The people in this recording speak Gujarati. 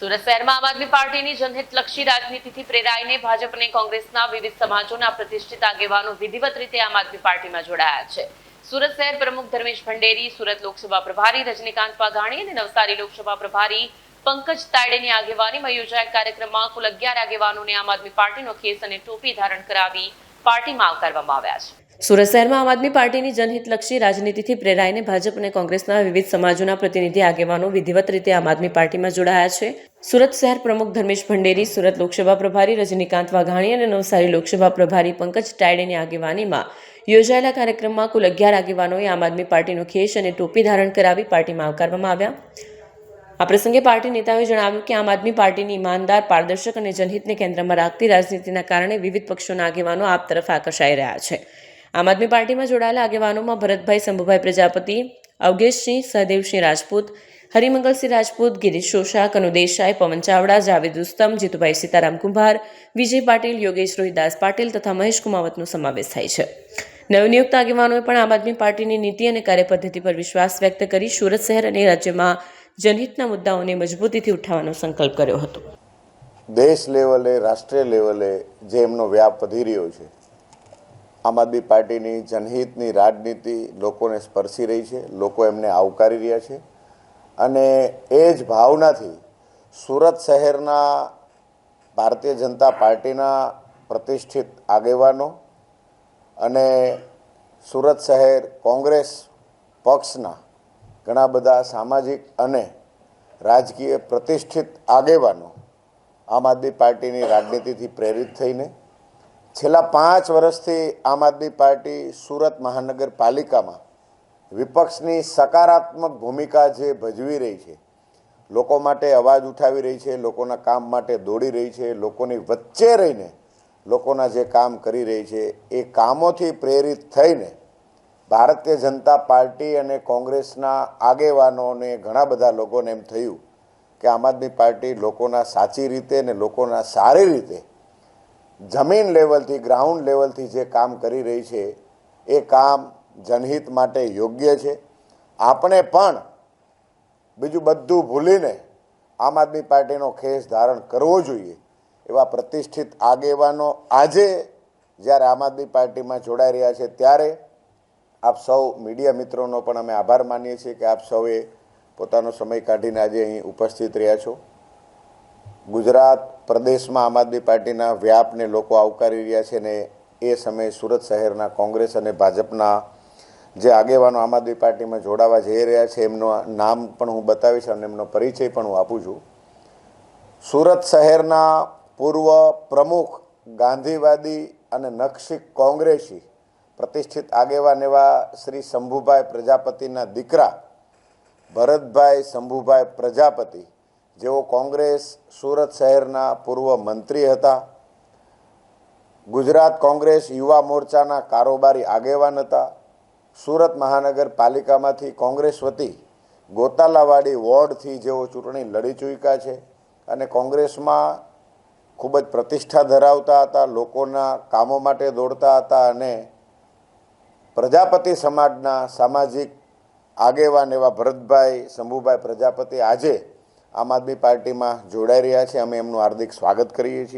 સુરત શહેરમાં આમ આદમી પાર્ટીની જનહિતલક્ષી રાજનીતિથી પ્રેરાઈને ભાજપ અને કોંગ્રેસના વિવિધ સમાજોના પ્રતિષ્ઠિત આગેવાનો વિધિવત રીતે આમ આદમી પાર્ટીમાં જોડાયા છે. સુરત શહેર પ્રમુખ ધર્મેશ ભંડેરી, સુરત લોકસભા પ્રભારી રજનીકાંત વાઘાણી અને નવસારી લોકસભા પ્રભારી પંકજ તાયડેની આગેવાનીમાં યોજાયેલ કાર્યક્રમમાં કુલ અગિયાર આગેવાનોને આમ આદમી પાર્ટીનો કેસ અને ટોપી ધારણ કરાવી પાર્ટીમાં આવકારવામાં આવ્યા છે. સુરત શહેરમાં આમ આદમી પાર્ટીની જનહિતલક્ષી રાજનીતિથી પ્રેરાઈને ભાજપ અને કોંગ્રેસના વિવિધ સમાજોના પ્રતિનિધિ આગેવાનો વિધિવત રીતે આમ આદમી પાર્ટીમાં જોડાયા છે. સુરત શહેર પ્રમુખ ધર્મેશ ભંડેરી, સુરત લોકસભા પ્રભારી રજનીકાંત વાઘાણી અને નવસારી લોકસભા પ્રભારી પંકજ ટાયડેની આગેવાનીમાં યોજાયેલા કાર્યક્રમમાં કુલ અગિયાર આગેવાનોએ આમ આદમી પાર્ટીનો ખેસ અને ટોપી ધારણ કરાવી પાર્ટીમાં આવકારવામાં આવ્યા. આ પ્રસંગે પાર્ટી નેતાઓએ જણાવ્યું કે આમ આદમી પાર્ટીની ઈમાનદાર, પારદર્શક અને જનહિતને કેન્દ્રમાં રાખતી રાજનીતિના કારણે વિવિધ પક્ષોના આગેવાનો આપ તરફ આકર્ષાઈ રહ્યા છે. આમ આદમી પાર્ટીમાં જોડાયેલા આગેવાનોમાં ભરતભાઈ, શંભુભાઈ પ્રજાપતિ અવગેશસિંહ, સહદેવસિંહ રાજપૂત, હરિમંગલસિંહ રાજપૂત, ગિરીશ શોષા કનુ દેસાઈ, પવન ચાવડા, જાવેદ ઉસ્તમ જીતુભાઈ સીતારામ કુંભાર, વિજય પાટીલ, યોગેશ રોહિદાસ પાટીલ તથા મહેશ કુમાવતનો સમાવેશ થાય છે. નવનિયુક્ત આગેવાનોએ પણ આમ આદમી પાર્ટીની નીતિ અને કાર્યપદ્ધતિ પર વિશ્વાસ વ્યક્ત કરી સુરત શહેર અને રાજ્યમાં જનહિતના મુદ્દાઓને મજબૂતીથી ઉઠાવવાનો સંકલ્પ કર્યો હતો. દેશ લેવલે રાષ્ટ્રીય લેવલે જે એમનો વ્યાપ વધી રહ્યો છે આમ આદમી પાર્ટીની જનહિતની રાજનીતિ લોકોને સ્પર્શી રહી છે, લોકો એમને આવકારી રહ્યા છે. અને એ જ ભાવનાથી સુરત શહેરના ભારતીય જનતા પાર્ટીના પ્રતિષ્ઠિત આગેવાનો અને સુરત શહેર કોંગ્રેસ પક્ષના ઘણા બધા સામાજિક અને રાજકીય પ્રતિષ્ઠિત આગેવાનો આમ આદમી પાર્ટીની રાજનીતિથી પ્રેરિત થઈને છેલ્લા પાંચ વર્ષથી આમ આદમી પાર્ટી સુરત મહાનગરપાલિકામાં વિપક્ષની સકારાત્મક ભૂમિકા જે ભજવી રહી છે, લોકો માટે અવાજ ઉઠાવી રહી છે, લોકોના કામ માટે દોડી રહી છે, લોકોની વચ્ચે રહીને લોકોના જે કામ કરી રહી છે, એ કામોથી પ્રેરિત થઈને ભારતીય જનતા પાર્ટી અને કોંગ્રેસના આગેવાનોને ઘણા બધા લોકોને એમ થયું કે આમ આદમી પાર્ટી લોકોના સાચી રીતે ને લોકોના સારી રીતે જમીન લેવલથી, ગ્રાઉન્ડ લેવલથી જે કામ કરી રહી છે, એ કામ જનહિત માટે યોગ્ય છે. આપણે પણ બીજું બધું ભૂલીને આમ આદમી પાર્ટીનો ખેસ ધારણ કરવો જોઈએ, એવા પ્રતિષ્ઠિત આગેવાનો આજે જ્યારે આમ આદમી પાર્ટીમાં જોડાઈ રહ્યા છે, ત્યારે આપ સૌ મીડિયા મિત્રોનો પણ અમે આભાર માનીએ છીએ કે આપ સૌએ પોતાનો સમય કાઢીને આજે અહીં ઉપસ્થિત રહ્યા છો. ગુજરાત પ્રદેશમાં આમ આદમી પાર્ટીના વ્યાપને લોકો આવકારી રહ્યા છે ને એ સમયે સુરત શહેરના કોંગ્રેસ અને ભાજપના જે આગેવાનો આમ આદમી પાર્ટીમાં જોડાવા જઈ રહ્યા છે, એમનું નામ પણ હું બતાવીશ અને એમનો પરિચય પણ હું આપું છું. સુરત શહેરના પૂર્વ પ્રમુખ, ગાંધીવાદી અને નક્ષિક કોંગ્રેસી પ્રતિષ્ઠિત આગેવાન એવા શ્રી શંભુભાઈ પ્રજાપતિના દીકરા, ભરતભાઈ શંભુભાઈ પ્રજાપતિ જેઓ કોંગ્રેસ સુરત શહેરના પૂર્વ મંત્રી હતા, ગુજરાત કોંગ્રેસ યુવા મોરચાના કારોબારી આગેવાન હતા, સુરત મહાનગરપાલિકામાંથી કોંગ્રેસ વતી ગોતાલાવાડી વોર્ડથી જેઓ ચૂંટણી લડી ચૂક્યા છે અને કોંગ્રેસમાં ખૂબ જ પ્રતિષ્ઠા ધરાવતા હતા, લોકોના કામો માટે દોડતા હતા અને પ્રજાપતિ સમાજના સામાજિક આગેવાન એવા ભરતભાઈ શંભુભાઈ પ્રજાપતિ આજે આમ આદમી પાર્ટીમાં જોડાઈ રહ્યા છે. અમે એમનું હાર્દિક સ્વાગત કરીએ છીએ.